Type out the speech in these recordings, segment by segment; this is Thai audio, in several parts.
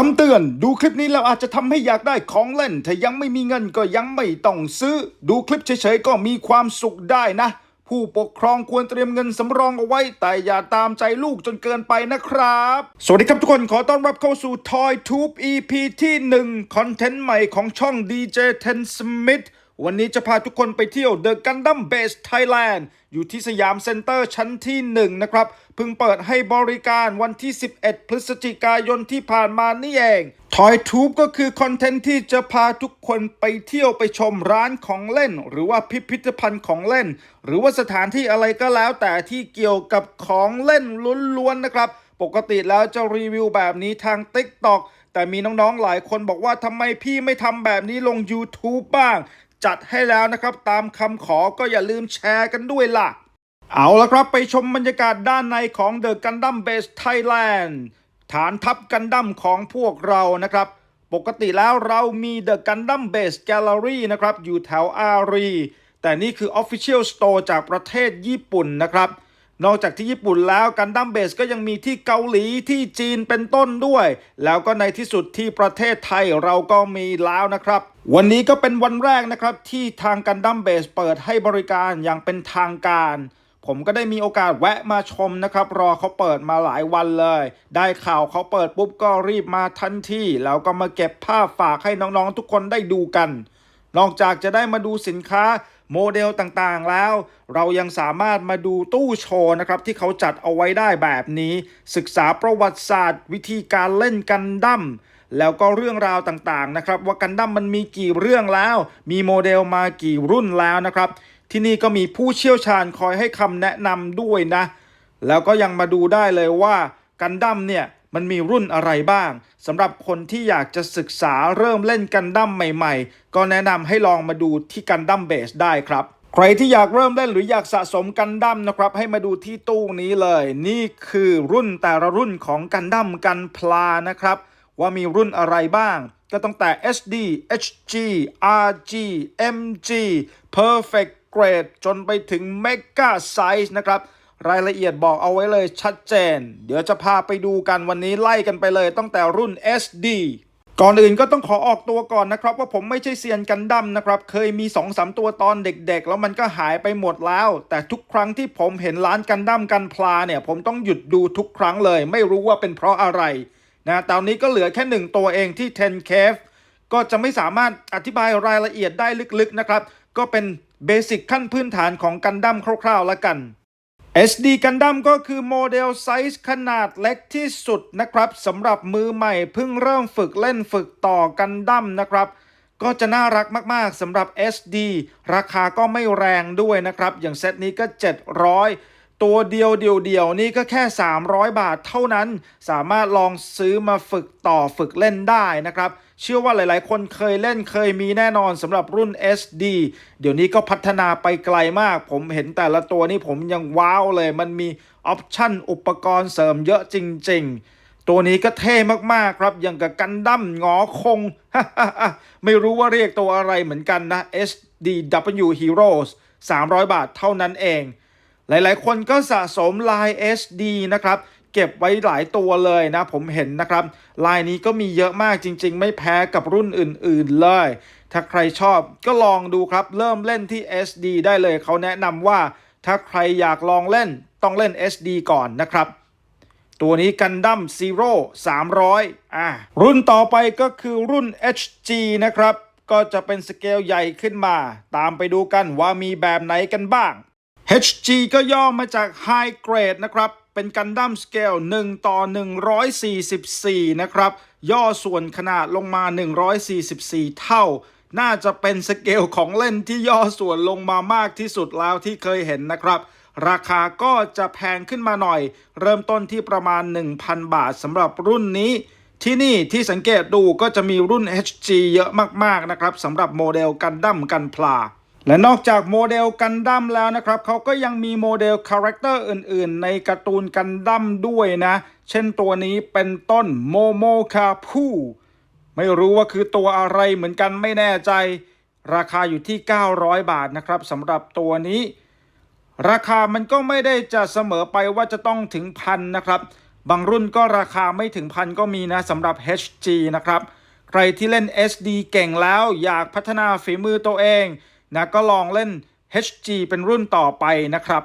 คำเตือนดูคลิปนี้แล้วอาจจะทำให้อยากได้ของเล่น ถ้ายังไม่มีเงินก็ยังไม่ต้องซื้อ ดูคลิปเฉยๆก็มีความสุขได้นะ ผู้ปกครองควรเตรียมเงินสำรองเอาไว้ แต่อย่าตามใจลูกจนเกินไปนะครับ สวัสดีครับทุกคนขอต้อนรับเข้าสู่ Toy Tube EP ที่ 1 คอนเทนต์ใหม่ของช่อง DJ Ten Smith วันนี้จะพาทุกคนไปเที่ยว The Gundam Base Thailand อยู่ที่สยามเซ็นเตอร์ชั้นที่ 1 นะครับเพิ่งเปิดให้บริการวันที่ 11 พฤศจิกายนที่ผ่านมานี่เอง Toy Tube ก็คือคอนเทนต์ที่จะพาทุกคนไปเที่ยวไปชมร้านของเล่น หรือว่าพิพิธภัณฑ์ของเล่น หรือว่าสถานที่อะไรก็แล้ว แต่ที่เกี่ยวกับของเล่นล้วนๆนะครับ ปกติแล้วจะรีวิวแบบนี้ทาง TikTok แต่มีน้องๆหลายคนบอกว่าทำไมพี่ไม่ทำแบบนี้ลง YouTube บ้าง จัดให้แล้วนะครับ ตามคำขอก็อย่าลืมแชร์กันด้วยล่ะ เอาละครับไปชมบรรยากาศด้านในของ The Gundam Base Thailand ฐานทัพกันดั้มของพวกเรานะครับ ปกติแล้วเรามี The Gundam Base Gallery นะครับ อยู่แถวอารี แต่นี่คือ Official Store จากประเทศญี่ปุ่นนะครับ นอกจากที่ญี่ปุ่นแล้วกันดั้มเบสก็ยังมีที่เกาหลีที่จีนเป็นต้นด้วย แล้วก็ในที่สุดที่ประเทศไทยเราก็มีแล้วนะครับ วันนี้ก็เป็นวันแรกนะครับ ที่ทางกันดั้มเบสเปิดให้บริการอย่างเป็นทางการผมก็ได้มีโอกาสแวะมาชมนะครับ รอเขาเปิดมาหลายวันเลย ได้ข่าวเขาเปิดปุ๊บก็รีบมาทันทีแล้วก็มาเก็บภาพฝากให้น้องๆทุกคนได้ดูกัน นอกจากจะได้มาดูสินค้า โมเดลต่างๆแล้ว เรายังสามารถมาดูตู้โชว์นะครับที่เขาจัดเอาไว้ได้แบบนี้ ศึกษาประวัติศาสตร์ วิธีการเล่นกันดั้มแล้วก็เรื่องราวต่างๆนะครับว่ากันดั้มมันมีกี่เรื่องแล้ว มีโมเดลมากี่รุ่นแล้วนะครับ ที่นี่ก็มีผู้เชี่ยวชาญคอยให้คำแนะนำด้วยนะ แล้วก็ยังมาดูได้เลยว่ากันดั้มเนี่ย มันมีรุ่นอะไรบ้างสำหรับคนที่อยากจะศึกษาเริ่มเล่นกันดั้มใหม่ๆ ก็แนะนำให้ลองมาดูที่กันดั้มเบสได้ครับ ใครที่อยากเริ่มเล่นหรืออยากสะสมกันดั้มนะครับ ให้มาดูที่ตู้นี้เลย นี่คือรุ่นแต่ละรุ่นของกันดั้มกันพลานะครับ ว่ามีรุ่นอะไรบ้าง ก็ตั้งแต่ SD HG RG MG Perfect Grade จนไปถึง Mega Size นะครับ รายละเอียดบอกเอาไว้เลยชัดเจน เดี๋ยวจะพาไปดูกันวันนี้ไล่กันไปเลยตั้งแต่รุ่น SD ก่อนอื่นก็ต้องขอออกตัวก่อนนะครับ ว่าผมไม่ใช่เซียนกันดั้มนะครับ เคยมี2อสตัวตอนเด็กๆ แล้วมันก็หายไปหมดแล้ว แต่ทุกครั้งที่ผมเห็นร้านกันดั้มกันพลาเนี่ยผมต้องหยุดดูทุกครั้งเลย ไม่รู้ว่าเป็นเพราะอะไรนะตอนนี้ก็เหลือแค่หนึ่งตัวเองที่ 10 c a v ก็จะไม่สามารถอธิบายรายละเอียดได้ลึกๆนะครับ ก็เป็นเบสิกขั้นพื้นฐานของกันดั้มคร่าวๆแล้วกัน SD กันดั้มก็คือโมเดลไซส์ขนาดเล็กที่สุดนะครับสำหรับมือใหม่เพิ่งเริ่มฝึกเล่นฝึกต่อกันดั้มนะครับ ก็จะน่ารักมากๆสำหรับ SD ราคาก็ไม่แรงด้วยนะครับ อย่างเซตนี้ก็ 700 ตัวเดียวเดียวเดียวนี่ก็แค่ 300 บาทเท่านั้น สามารถลองซื้อมาฝึกต่อฝึกเล่นได้นะครับ เชื่อว่าหลายๆ คนเคยเล่นเคยมีแน่นอนสำหรับรุ่น SD เดี๋ยวนี้ก็พัฒนาไปไกลมาก ผมเห็นแต่ละตัวนี่ผมยังว้าวเลย มันมีออปชั่นอุปกรณ์เสริมเยอะจริง ๆตัวนี้ก็เท่มากๆครับ อย่างกับกันดั้มงอคง ไม่รู้ว่าเรียกตัวอะไรเหมือนกันนะ SDW Heroes 300 บาทเท่านั้นเอง หลายๆ คนก็สะสมลาย SD นะครับเก็บไว้หลายตัวเลยนะผมเห็นนะครับ ลายนี้ก็มีเยอะมากจริง ๆ ไม่แพ้กับรุ่นอื่น ๆ เลย ถ้าใครชอบก็ลองดูครับ เริ่มเล่นที่ SD ได้เลยเขาแนะนำว่าถ้าใครอยากลองเล่นต้องเล่น SD ก่อนนะครับ ตัวนี้กันดั้มซีโร่300อ่ารุ่นต่อไปก็คือรุ่น HG นะครับ ก็จะเป็นสเกลใหญ่ขึ้นมา ตามไปดูกันว่ามีแบบไหนกันบ้าง HG ก็ย่อมาจาก High Grade นะครับ เป็นกันดั้มสเกล1ต่อ 144 นะครับ ย่อส่วนขนาดลงมา 144 เท่า น่าจะเป็นสเกลของเล่นที่ย่อส่วนลงมามากที่สุดแล้วที่เคยเห็นนะครับ ราคาก็จะแพงขึ้นมาหน่อย เริ่มต้นที่ประมาณ 1,000 บาทสำหรับรุ่นนี้ ที่นี่ที่สังเกตดูก็จะมีรุ่น HG เยอะมากๆนะครับสำหรับโมเดลกันดั้มกันพลา และนอกจากโมเดลกันดั้มแล้วนะครับเขาก็ยังมีโมเดลคาแรคเตอร์อื่นๆ ในการ์ตูนกันดั้มด้วยนะ เช่นตัวนี้เป็นต้นโมโมคาพูไม่รู้ว่าคือตัวอะไรเหมือนกันไม่แน่ใจ ราคาอยู่ที่ 900 บาทนะครับสำหรับตัวนี้ ราคามันก็ไม่ได้จะเสมอไปว่าจะต้องถึงพันนะครับ บางรุ่นก็ราคาไม่ถึงพันก็มีนะสำหรับ HG นะครับ ใครที่เล่น SD เก่งแล้วอยากพัฒนาฝีมือตัวเอง นะก็ลองเล่น HG เป็นรุ่นต่อไปนะครับ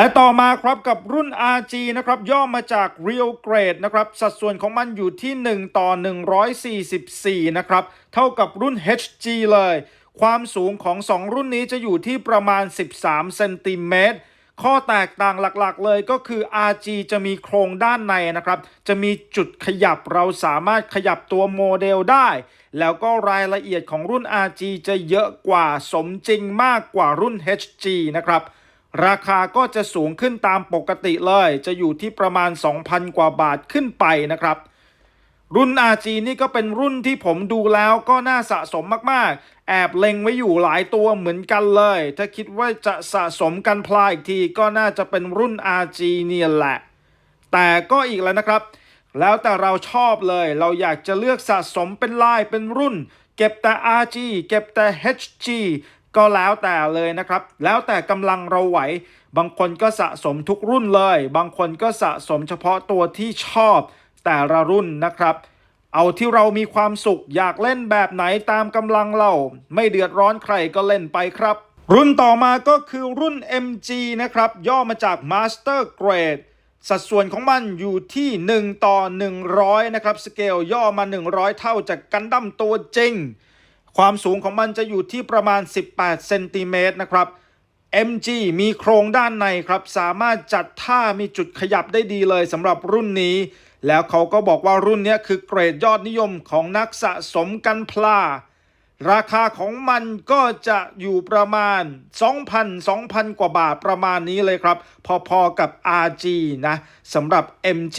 และต่อมาครับกับรุ่น RG นะครับย่อมาจาก Real Grade นะครับสัดส่วนของมันอยู่ที่ 1 ต่อ 144 นะครับ เท่ากับรุ่น HG เลย ความสูงของ 2 รุ่นนี้จะอยู่ที่ประมาณ 13เซนติเมตรข้อแตกต่างหลักๆ เลยก็คือ RG จะมีโครงด้านในนะครับ จะมีจุดขยับเราสามารถขยับตัวโมเดลได้ แล้วก็รายละเอียดของรุ่น RG จะเยอะกว่าสมจริงมากกว่ารุ่น HG นะครับ ราคาก็จะสูงขึ้นตามปกติเลย จะอยู่ที่ประมาณ 2,000 กว่าบาทขึ้นไปนะครับ รุ่น RG นี่ก็เป็นรุ่นที่ผมดูแล้วก็น่าสะสมมากๆ แอบเล็งไว้อยู่หลายตัวเหมือนกันเลย ถ้าคิดว่าจะสะสมกันพลายอีกทีก็น่าจะเป็นรุ่น RG เนี่ยแหละ แต่ก็อีกแล้วนะครับ แล้วแต่เราชอบเลย เราอยากจะเลือกสะสมเป็นลายเป็นรุ่น เก็บแต่ RG เก็บแต่ HG ก็แล้วแต่เลยนะครับ แล้วแต่กำลังเราไหว บางคนก็สะสมทุกรุ่นเลย บางคนก็สะสมเฉพาะตัวที่ชอบแต่ละรุ่นนะครับ เอาที่เรามีความสุขอยากเล่นแบบไหนตามกำลังเรา ไม่เดือดร้อนใครก็เล่นไปครับ รุ่นต่อมาก็คือรุ่น MG นะครับ ย่อมาจาก Master Grade สัดส่วนของมันอยู่ที่ 1 ต่อ 100 นะครับ สเกลย่อมา 100 เท่าจากกันดั้มตัวจริง ความสูงของมันจะอยู่ที่ประมาณ 18 เซนติเมตรนะครับ MG มีโครงด้านในครับ สามารถจัดท่ามีจุดขยับได้ดีเลยสำหรับรุ่นนี้ แล้วเขาก็บอกว่ารุ่นนี้คือเกรดยอดนิยมของนักสะสมกันพลา ราคาของมันก็จะอยู่ประมาณ 2,000 2,000 กว่าบาทประมาณนี้เลยครับ พอๆกับ RG นะสำหรับ MG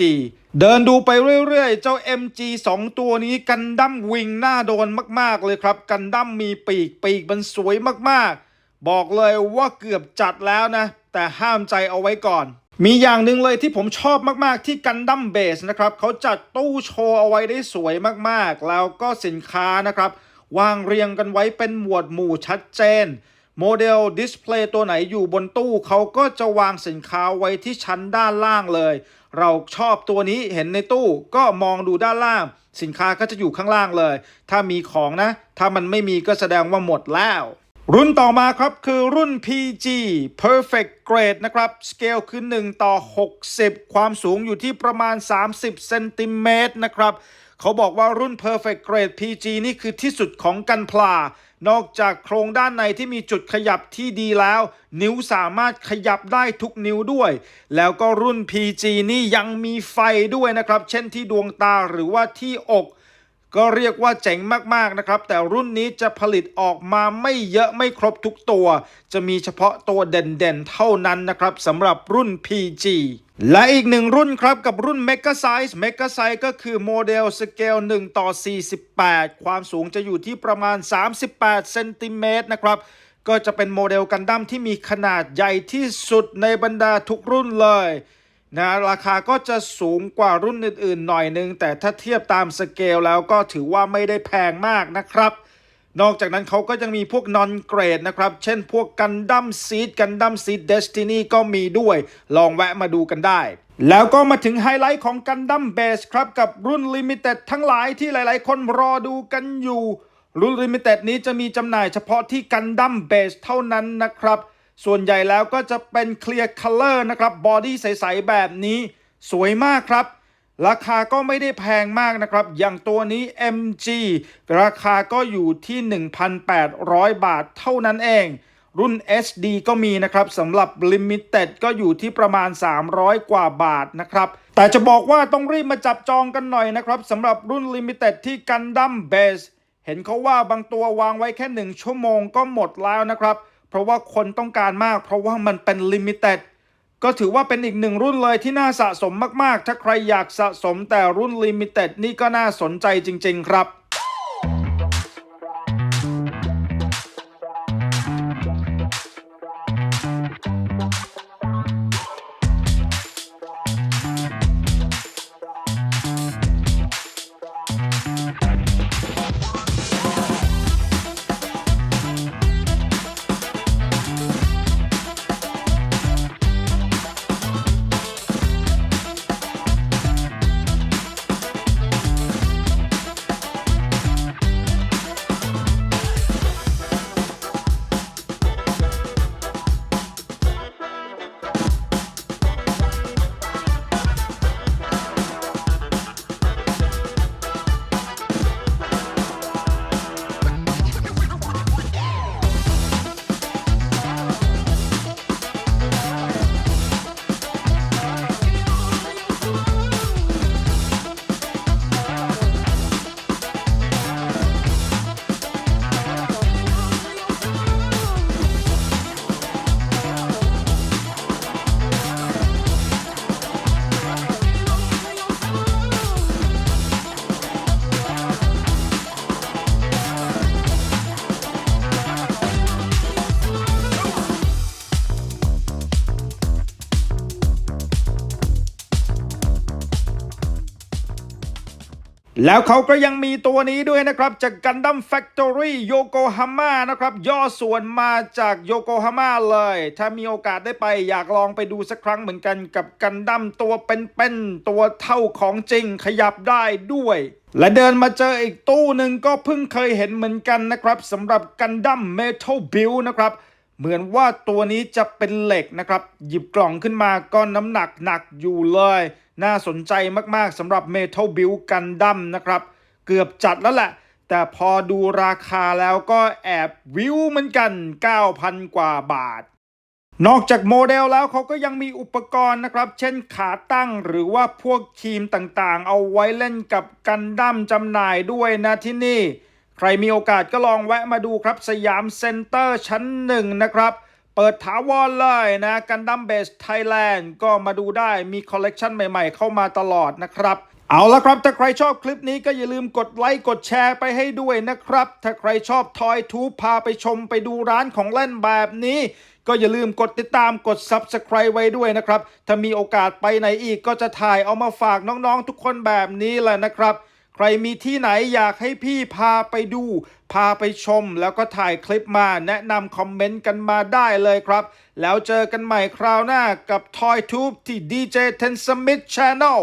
เดินดูไปเรื่อยๆ เจ้า MG 2 ตัวนี้กันดั้มวิงหน้าโดนมากๆเลยครับ กันดั้มมีปีกปีกมันสวยมากๆ บอกเลยว่าเกือบจัดแล้วนะ แต่ห้ามใจเอาไว้ก่อน มีอย่างหนึ่งเลยที่ผมชอบมากๆที่กันดั้มเบสนะครับเขาจัดตู้โชว์เอาไว้ได้สวยมากๆ แล้วก็สินค้านะครับ วางเรียงกันไว้เป็นหมวดหมู่ชัดเจน โมเดลดิสเพลย์ตัวไหนอยู่บนตู้เขาก็จะวางสินค้าไว้ที่ชั้นด้านล่างเลย เราชอบตัวนี้เห็นในตู้ก็มองดูด้านล่าง สินค้าก็จะอยู่ข้างล่างเลย ถ้ามีของนะ ถ้ามันไม่มีก็แสดงว่าหมดแล้ว รุ่นต่อมาครับคือรุ่น PG Perfect Grade นะครับสเกลคือ 1 ต่อ 60 ความสูงอยู่ที่ประมาณ 30เซนติเมตรนะครับเขาบอกว่ารุ่น Perfect Grade PG นี่คือที่สุดของกันพลา นอกจากโครงด้านในที่มีจุดขยับที่ดีแล้ว นิ้วสามารถขยับได้ทุกนิ้วด้วย แล้วก็รุ่น PG นี่ยังมีไฟด้วยนะครับ เช่นที่ดวงตาหรือว่าที่อก ก็เรียกว่าเจ๋งมากๆนะครับ แต่รุ่นนี้จะผลิตออกมาไม่เยอะไม่ครบทุกตัว จะมีเฉพาะตัวเด่นๆ เท่านั้นนะครับสำหรับรุ่น PG และอีกหนึ่งรุ่นครับกับรุ่น Mega Size Mega Size ก็คือโมเดลสเกล1ต่อ 48 ความสูงจะอยู่ที่ประมาณ 38เซนติเมตรนะครับก็จะเป็นโมเดลกันดั้มที่มีขนาดใหญ่ที่สุดในบรรดาทุกรุ่นเลย นะราคาก็จะสูงกว่ารุ่นอื่นๆหน่อยนึง แต่ถ้าเทียบตามสเกลแล้วก็ถือว่าไม่ได้แพงมากนะครับ นอกจากนั้นเขาก็ยังมีพวกนอนเกรดนะครับ เช่นพวกกันดั้มซีดกันดั้มซีดเดสตินีก็มีด้วย ลองแวะมาดูกันได้ แล้วก็มาถึงไฮไลท์ของกันดั้มเบสครับ กับรุ่นลิมิเต็ดทั้งหลายที่หลายๆ คนรอดูกันอยู่ รุ่นลิมิเต็ดนี้จะมีจำหน่ายเฉพาะที่กันดั้มเบสเท่านั้นนะครับ ส่วนใหญ่แล้วก็จะเป็นเคลียร์คัลเลอร์นะครับบอดี้ใส ๆ แบบนี้สวยมากครับ ราคาก็ไม่ได้แพงมากนะครับ อย่างตัวนี้ MG ราคาก็อยู่ที่ 1,800 บาทเท่านั้นเอง รุ่น SD ก็มีนะครับสำหรับ Limited ก็อยู่ที่ประมาณ 300 กว่าบาทนะครับ แต่จะบอกว่าต้องรีบมาจับจองกันหน่อยนะครับสำหรับรุ่น Limited ที่ Gundam Base เห็นเขาว่าบางตัววางไว้แค่ 1 ชั่วโมงก็หมดแล้วนะครับ เพราะว่าคนต้องการมาก เพราะว่ามันเป็นลิมิเต็ดก็ถือว่าเป็นอีกหนึ่งรุ่นเลยที่น่าสะสมมากๆ ถ้าใครอยากสะสมแต่รุ่นลิมิเต็ดนี่ก็น่าสนใจจริง ๆ ครับ แล้วเขาก็ยังมีตัวนี้ด้วยนะครับ จาก Gundam Factory Yokohama นะครับ ย่อส่วนมาจากโยโกฮาม่าเลย ถ้ามีโอกาสได้ไปอยากลองไปดูสักครั้งเหมือนกันกับกันดั้มตัวเป็นๆตัวเท่าของจริงขยับได้ด้วยและเดินมาเจออีกตู้หนึ่งก็เพิ่งเคยเห็นเหมือนกันนะครับสำหรับกันดั้ม Metal Build นะครับ เหมือนว่าตัวนี้จะเป็นเหล็กนะครับ หยิบกล่องขึ้นมาก็น้ำหนักหนักอยู่เลย น่าสนใจมากๆสำหรับ Metal Build Gundam นะครับ เกือบจัดแล้วแหละ แต่พอดูราคาแล้วก็แอบวิวเหมือนกัน 9,000 กว่าบาท นอกจากโมเดลแล้วเขาก็ยังมีอุปกรณ์นะครับ เช่นขาตั้งหรือว่าพวกทีมต่างๆ เอาไว้เล่นกับกันดั้มจำหน่ายด้วยนะที่นี่ ใครมีโอกาสก็ลองแวะมาดูครับ สยามเซ็นเตอร์ชั้นหนึ่งนะครับ เปิดถาวรเลยนะกันดั้มเบสไทยแลนด์ก็มาดูได้มีคอลเลกชันใหม่ๆ เข้ามาตลอดนะครับ เอาละครับ ถ้าใครชอบคลิปนี้ก็อย่าลืมกดไลค์ กดแชร์ไปให้ด้วยนะครับ ถ้าใครชอบทอยทูพาไปชมไปดูร้านของเล่นแบบนี้ ก็อย่าลืมกดติดตามกด Subscribe ไว้ด้วยนะครับ ถ้ามีโอกาสไปไหนอีกก็จะถ่ายเอามาฝากน้องๆทุกคนแบบนี้แหละนะครับ รมีที่ไหนอยากให้พี่พาไปดู พาไปชม แล้วก็ถ่ายคลิปมาแนะนำคอมเมนต์กันมาได้เลยครับ แล้วเจอกันใหม่คราวหน้ากับ Toy Tube ที่ DJ Ten Smith Channel